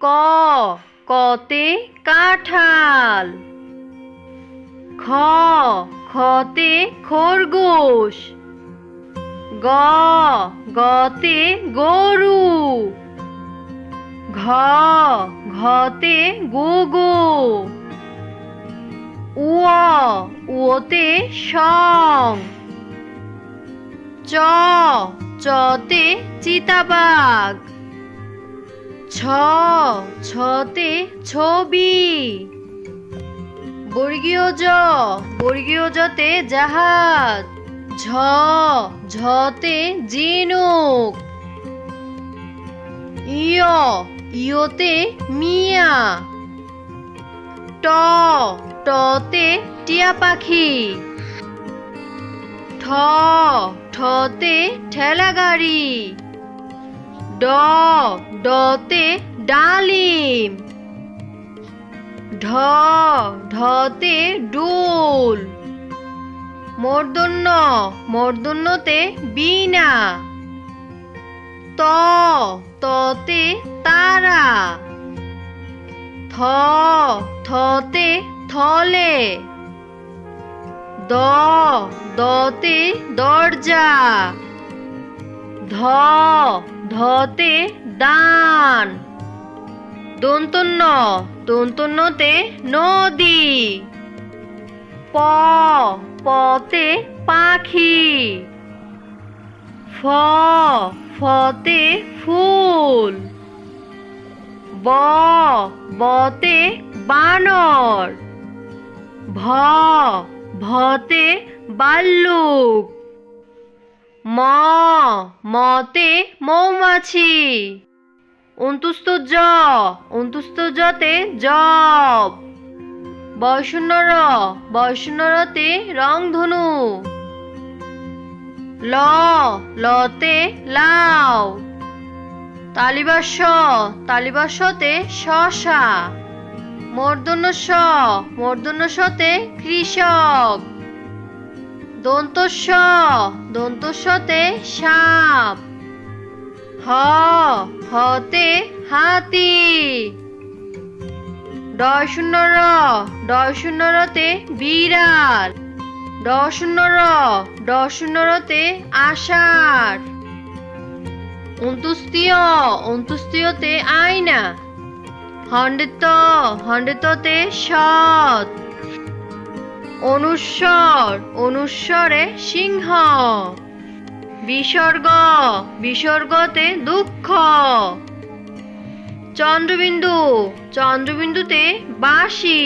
ক, কতে কাঁঠাল। খ খতে খরগোশ। গ, গতে গরু। ঘ, ঘতে গোগো। উয় উতে সং। চ, চতে চিতাবাঘ। ছ ছতে ছবি। বর্গীয় জ, বর্গীয় জতে জাহাজ। ঝ ঝতে ঝিনুক ইয় ইয়তে মিয়া। ট টতে টিয়া পাখি। ঠ ঠতে ঠেলা গাড়ি ড, ডতে ডালিম। ঢ, ঢতে ডোল। মূর্ধন্য মূর্ধন্যতে বীণা। ত, ততে তারা। থ, থতে থলে। দ, দতে দরজা। ধ ধতে দান। দন্তন্য, দন্তন্যতে নদী। প, পতে পাখি। ফ, ফতে ফুল। ব, বতে বানর। ভ, ভতে বাল্লুক। ম, মতে মৌমাছি। অন্তুস্ত জ অন্তুস্ত জতে জব। বয়শূন্য র বয়শূন্য রতে রংধনু। ল, লতে লাউ। তালিবাস তালিবাসতে শশা। মর্দন্য স মর্দন্য সতে কৃষক। দন্তস্ব, দন্তস্বতে সাপ, হ, হতে হাতি ডয় শূন্য র ডয় শূন্য রতে বিড়াল, ড শূন্য র, ড শূন্য রতে আষাঢ় অন্তুস্তীয় অন্তুস্তীয়তে আয়না হন্ডিত হন্ডিততে সৎ। অনুস্বর অনুস্বরে সিংহ। বিসর্গ বিসর্গতে দুঃখ। চন্দ্রবিন্দু চন্দ্রবিন্দুতে বাঁশি।